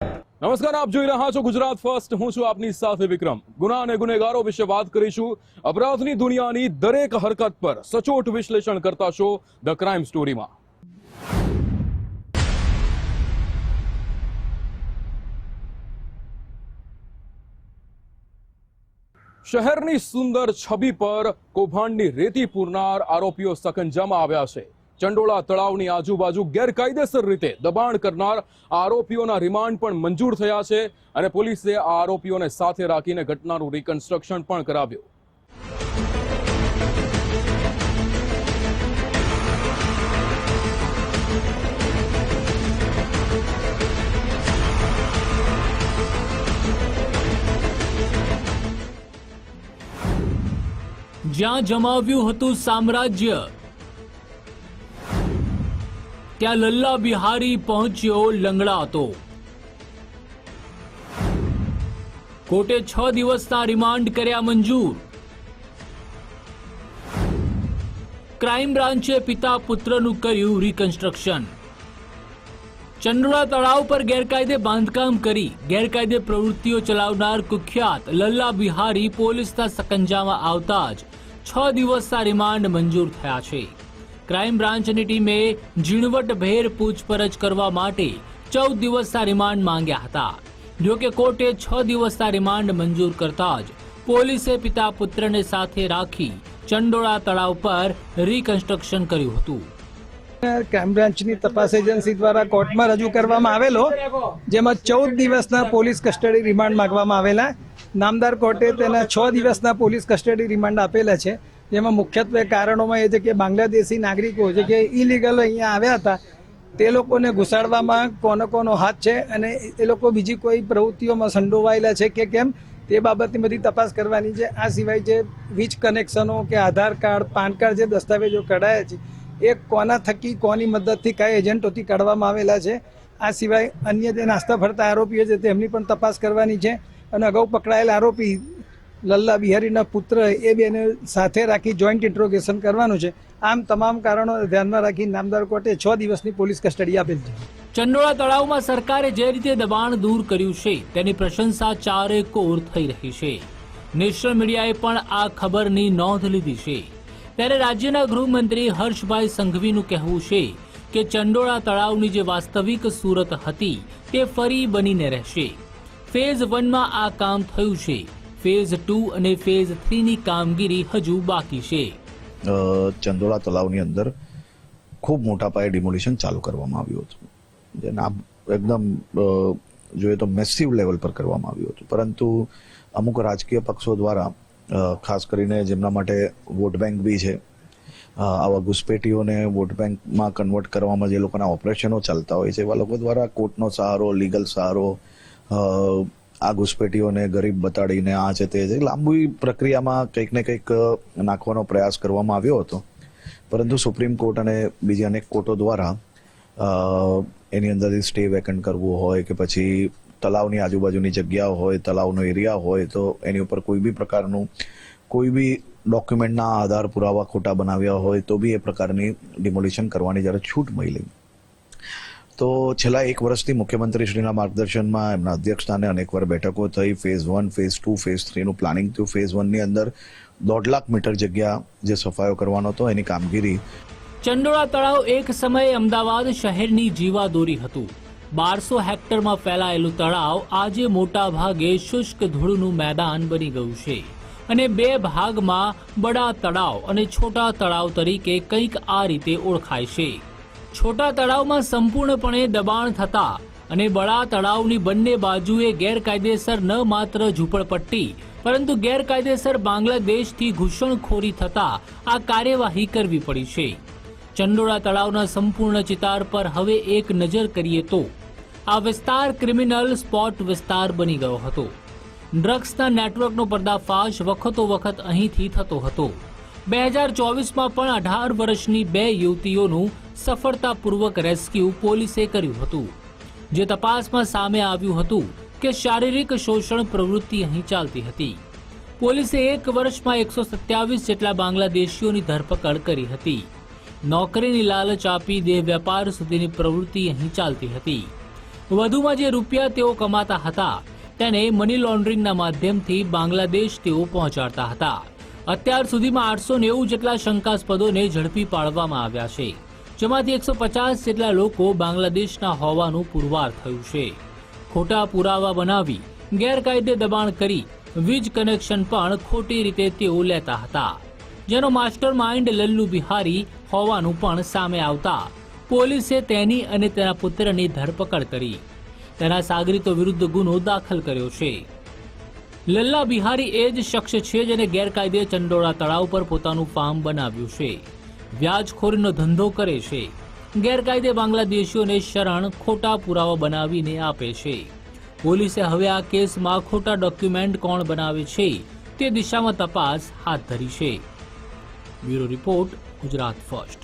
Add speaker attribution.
Speaker 1: નમસ્કાર, આપ જોઈ રહ્યા છો ગુજરાત ફર્સ્ટ. હું છું આપની સાથે વિક્રમ. ગુના અને ગુનેગારો વિશે વાત કરીશું. અપરાધની દુનિયાની દરેક હરકત પર સચોટ વિશ્લેષણ કરતા છો ધ ક્રાઇમ સ્ટોરીમાં. શહેરની સુંદર છબી પર કૌભાંડની રેતી પૂરનાર આરોપીઓ સકંજામાં આવ્યા છે. ચંડોળા તળાવની આજુબાજુ ગેરકાયદેસર રીતે દબાણ કરનાર આરોપીઓના રિમાન્ડ પણ મંજૂર થયા છે અને પોલીસે આ આરોપીઓને સાથે રાખીને ઘટનાનું રિકન્સ્ટ્રક્શન પણ કરાવ્યું.
Speaker 2: જ્યાં જમાવ્યું હતું સામ્રાજ્ય ત્યાં લલ્લા બિહારી પહોંચ્યો લંગડાતો. કોર્ટે છ દિવસના રિમાન્ડ કર્યા મંજૂર. ક્રાઇમ બ્રાન્ચે પિતા પુત્રનું કર્યું રિકન્સ્ટ્રક્શન ચંડોળા તળાવ પર ગેરકાયદે બાંધકામ કરી ગેરકાયદે પ્રવૃત્તિઓ ચલાવનાર કુખ્યાત લલ્લા બિહારી પોલીસના સકંજામાં આવતા જ છ દિવસના રિમાન્ડ મંજૂર થયા છે. ક્રાઇમ બ્રાન્ચની ટીમે ઝીણવટભેર પૂછપરછ કરવા માટે ચૌદ દિવસના રિમાન્ડ માંગ્યા હતા. જો કે કોર્ટે છ દિવસના રિમાન્ડ મંજૂર કરતા જ પોલીસે પિતા પુત્રને સાથે રાખી ચંડોળા તળાવ પર રિકન્સ્ટ્રક્શન કર્યું હતું.
Speaker 3: ક્રાઇમ બ્રાન્ચની તપાસ એજન્સી દ્વારા કોર્ટમાં રજૂ કરવામાં આવેલો, જેમાં ચૌદ દિવસના પોલીસ કસ્ટડી રિમાન્ડ માંગવામાં આવેલા નામદાર કોર્ટે તેના છ દિવસના પોલીસ કસ્ટડી રિમાન્ડ આપેલા છે. જેમાં મુખ્યત્વે કારણોમાં એ છે કે બાંગ્લાદેશી નાગરિકો જે કે ઇલીગલ અહીંયા આવ્યા હતા, તે લોકોને ઘુસાડવામાં કોનો કોનો હાથ છે અને એ લોકો બીજી કોઈ પ્રવૃત્તિઓમાં સંડોવાયેલા છે કે કેમ, તે બાબતની બધી તપાસ કરવાની છે. આ સિવાય જે વીજ કનેક્શનો કે આધાર કાર્ડ, પાન કાર્ડ જે દસ્તાવેજો કઢાયા છે, એ કોના થકી, કોની મદદથી, કયા એજન્ટોથી કાઢવામાં આવેલા છે. આ સિવાય અન્ય જે નાસ્તા ફરતા આરોપીઓ છે, તેમની પણ તપાસ કરવાની છે. અને અગાઉ પકડાયેલા આરોપી લલ્લા બિહારીના પુત્ર એ બેને સાથે રાખી જોઈન્ટ ઇન્ટ્રોગેશન કરવાનું છે. આમ તમામ કારણો ધ્યાનમાં રાખી નામદાર કોર્ટે છ દિવસની પોલીસ કસ્ટડી આપેલ છે.
Speaker 2: ચંડોળા તળાવમાં સરકારે જે રીતે દબાણ દૂર કર્યું છે, તેની પ્રશંસા ચારે કોર થઈ રહી છે. નેશનલ મીડિયાએ પણ આ ખબરની નોંધ લીધી છે. ત્યારે રાજ્યના ગૃહમંત્રી હર્ષભાઈ સંઘવીનું કહેવું છે કે ચંડોળા તળાવની જે વાસ્તવિક સુરત હતી, તે ફરી બનીને રહેશે. ફેઝ વનમાં આ કામ થયું છે. ફેઝ ટુ અને ફેઝ થ્રીની કામગીરી હજુ બાકી છે.
Speaker 4: ચંદોળા તળાવની અંદર ખૂબ મોટા પાયે ડિમોલિશન ચાલુ કરવામાં આવ્યું હતું. જેને આ એકદમ જોઈએ તો મેસિવ લેવલ પર કરવામાં આવ્યું હતું. પરંતુ અમુક રાજકીય પક્ષો દ્વારા ખાસ કરીને જેમના માટે વોટ બેંક બી છે આવા ઘુસપેટીઓને વોટ બેંકમાં કન્વર્ટ કરવામાં જે લોકોના ઓપરેશનો ચાલતા હોય છે, એવા લોકો દ્વારા કોર્ટનો સહારો લીગલ સહારો આ ઘુસપેટીઓને ગરીબ બતાડીને આ છે તે છે. લાંબી પ્રક્રિયામાં કંઈક ને કંઈક નાખવાનો પ્રયાસ કરવામાં આવ્યો હતો. પરંતુ સુપ્રીમ કોર્ટ અને બીજી અનેક કોર્ટો દ્વારા એની અંદરથી સ્ટે વેકન્ટ કરવું હોય કે પછી તળાવની આજુબાજુની જગ્યાઓ હોય તળાવનો એરિયા હોય, તો એની ઉપર કોઈ બી પ્રકારનું, કોઈ બી ડોક્યુમેન્ટના આધાર પુરાવા ખોટા બનાવ્યા હોય, તો બી એ પ્રકારની ડિમોલિશન કરવાની જ્યારે છૂટ મળી. તો છેલ્લા એક વર્ષથી મુખ્યમંત્રીશ્રીના માર્ગદર્શનમાં એમના અધ્યક્ષસ્થાને અનેકવાર બેઠકો થઈ. Phase one phase two phase થ્રીનું planning થયું. ફેઝ વનની અંદર દોઢ લાખ મીટર જગ્યા જે સફાયો કરવાનો હતો, એની કામગીરી.
Speaker 2: ચંડોળા તળાવ એક સમયે અમદાવાદ શહેરની જીવાદોરી હતું. બારસો હેક્ટરમાં ફેલાયેલું તળાવ આજે મોટા ભાગે શુષ્ક ધૂળનું મેદાન બની ગયું છે. અને બે ભાગમાં બડા તળાવ અને છોટા તળાવ તરીકે કંઈક આ રીતે ઓળખાય છે. છોટા તળાવમાં સંપૂર્ણપણે દબાણ થતા અને બળા તળાવની બંને બાજુએ ગેરકાયદેસર ન માત્ર ઝૂંપડપટ્ટી, પરંતુ ગેરકાયદેસર બાંગ્લાદેશથી ઘૂસણખોરી થતા આ કાર્યવાહી કરવી પડી છે. ચંડોળા તળાવના સંપૂર્ણ ચિતાર પર હવે એક નજર કરીએ તો, આ વિસ્તાર ક્રિમિનલ સ્પોટ વિસ્તાર બની ગયો હતો. ડ્રગ્સના નેટવર્કનો પર્દાફાશ વખતો વખત અહીંથી થતો હતો. બે હજાર ચોવીસમાં પણ અઢાર વર્ષની બે યુવતીઓનું સફળતાપૂર્વક રેસ્ક્યુ પોલીસે કર્યું હતું. જે તપાસમાં સામે આવ્યું હતું કે શારીરિક શોષણ પ્રવૃત્તિ અહીં ચાલતી હતી. પોલીસે એક વર્ષમાં એકસો સત્યાવીસ જેટલા બાંગ્લાદેશીઓની ધરપકડ કરી હતી. નોકરીની લાલચ આપી દેહ વેપાર સુધીની પ્રવૃત્તિ અહીં ચાલતી હતી. વધુમાં જે રૂપિયા તેઓ કમાતા હતા, તેને મની લોન્ડરિંગના માધ્યમથી બાંગ્લાદેશ તેઓ પહોંચાડતા હતા. અત્યાર સુધીમાં આઠસો નેવું જેટલા શંકાસ્પદોને ઝડપી પાડવામાં આવ્યા છે. જેમાંથી એકસો પચાસ જેટલા લોકો બાંગ્લાદેશના હોવાનું પુરવાર થયું છે. ખોટા પુરાવા બનાવી, ગેરકાયદે દબાણ કરી, વીજ કનેક્શન પણ ખોટી રીતે તેઓ લેતા હતા. જેનો માસ્ટર માઇન્ડ લલ્લુ બિહારી હોવાનું પણ સામે આવતા, પોલીસે તેની અને તેના પુત્રની ધરપકડ કરી. તેના સાગરીતો વિરુદ્ધ ગુનો દાખલ કર્યો છે. લલ્લા બિહારી એ જ શખ્સ છે જેને ગેરકાયદે ચંડોળા તળાવ પર પોતાનું ફાર્મ બનાવ્યું છે. વ્યાજખોરીનો ધંધો કરે છે. ગેરકાયદે બાંગ્લાદેશીઓને શરણ ખોટા પુરાવા બનાવીને આપે છે. પોલીસે હવે આ કેસમાં ખોટા ડોક્યુમેન્ટ કોણ બનાવે છે તે દિશામાં તપાસ હાથ ધરી છે. Bureau report Gujarat first.